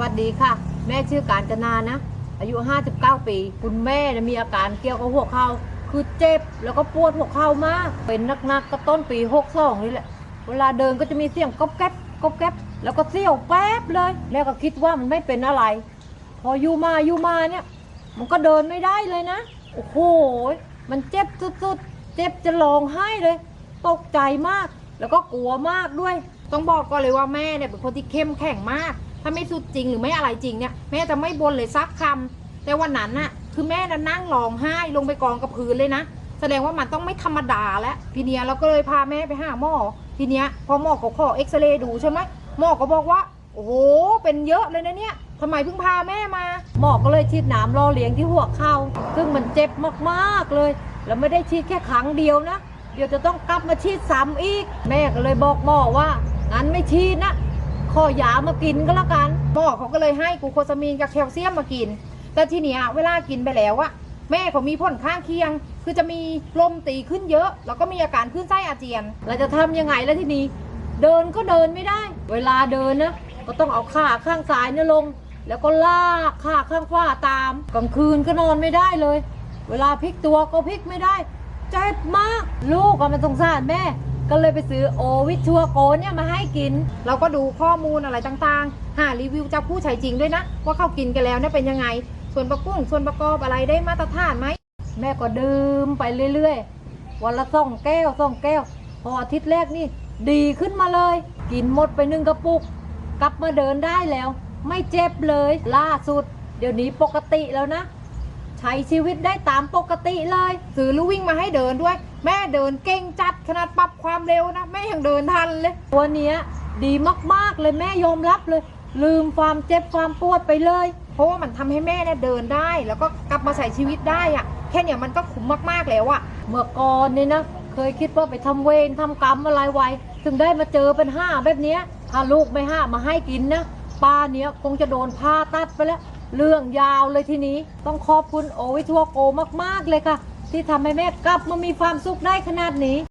วัสดีค่ะ แม่ชื่อการจนานะ อายุ 59 ปี คุณแม่เนี่ยมีอาการเกี่ยวกับหัวเข่าคือเจ็บแล้วก็ปวดหัวเข่ามาก เป็นนักๆก็ต้นปี 62 นี่แหละ เวลาเดินก็จะมีเสียงก๊อบแก๊บก๊อบแก๊บแล้วก็เสี้ยวแป๊บเลยแม่ก็คิดว่ามันไม่เป็นอะไร พออยู่มาอยู่มาเนี่ย มันก็เดินไม่ได้เลยนะ โอ้โห มันเจ็บสุดๆ เจ็บจะร้องไห้เลย ตกใจมาก แล้วก็กลัวมากด้วย ต้องบอกก่อนเลยว่าแม่เนี่ยเป็นคนที่เข้มแข็งมาก ถ้าไม่สุดจริงหรือไม่อะไรจริงเนี่ยแม่จะไม่บนเลยสักคำแต่วันนั้นน่ะคือแม่น่ะนั่งร้องไห้ลงไปกองกับพื้นเลยนะแสดงว่ามันต้องไม่ธรรมดาแล้วทีเนี้ยเราก็เลยพาแม่ไปหาหมอทีเนี้ยพอหมอเขาขอเอ็กซเรย์ดูใช่ไหมหมอก็บอกว่า โอ้โหเป็นเยอะเลยนะเนี่ยทำไมเพิ่งพาแม่มา หมอก็เลยฉีดน้ำรอเลี้ยงที่หัวเข่าซึ่งมันเจ็บมากๆเลย แล้วไม่ได้ฉีดแค่ครั้งเดียวนะ เดี๋ยวจะต้องกลับมาฉีดซ้ำอีก แม่ก็เลยบอกหมอว่างั้นไม่ฉีดนะ ขอยามากินก็แล้วกันหมอเขาก็เลยให้กูโคซามีนกับแคลเซียมมากิน แต่ทีเนี้ยเวลากินไปแล้วอะแม่เขามีผลข้างเคียง คือจะมีลมตีขึ้นเยอะ แล้วก็มีอาการขึ้นไส้อาเจียนเราจะทำยังไงแล้วทีนี้ เดินก็เดินไม่ได้ เวลาเดินนะก็ต้องเอาขาข้างซ้ายเนี่ยลง แล้วก็ลากขาข้างขวาตามกลางคืนก็นอนไม่ได้เลย เวลาพลิกตัวก็พลิกไม่ได้เจ็บมาก ลูกอะมันสงสารแม่ ก็เลยไปซื้อโอวิชัวโกเนี่ยมาให้กิน เราก็ดูข้อมูลอะไรต่างๆ หารีวิวจากผู้ใช้จริงด้วยนะ ว่าเขากินกันแล้วเนี่ยเป็นยังไง ส่วนประกุ้งส่วนประกอบอะไรได้มาตรฐานไหม แม่ก็ดื่มไปเรื่อยๆ วันละสองแก้วสองแก้ว พออาทิตย์แรกนี่ ดีขึ้นมาเลย กินหมดไปหนึ่งกระปุก กลับมาเดินได้แล้ว ไม่เจ็บเลยล่าสุด เดี๋ยวนี้ปกติแล้วนะ ใช้ชีวิตได้ตามปกติเลยซื้อลู่วิ่งมาให้เดินด้วย แม่เดินเก่งจัดขนาดปรับความเร็วนะ แม่ยังเดินทันเลย ตัวเนี้ยดีมากๆเลยแม่ยอมรับเลย ลืมความเจ็บความปวดไปเลย เพราะว่ามันทำให้แม่เนี่ยเดินได้ แล้วก็กลับมาใส่ชีวิตได้อะแค่เนี้ยมันก็คุ้มมากๆแล้วอะเมื่อก่อนเนี่ยนะเคยคิดว่าไปทำเวรทำกรรมอะไรไว้ ถึงได้มาเจอเป็นห้าแบบเนี้ยถ้าลูกไม่ห้ามาให้กินนะ ป้าเนี้ยคงจะโดนผ่าตัดไปแล้ว เรื่องยาวเลยทีนี้ต้องขอบคุณโอวิทัวโกมากๆเลยค่ะ ที่ทำให้แม่กลับมามีความสุขได้ขนาดนี้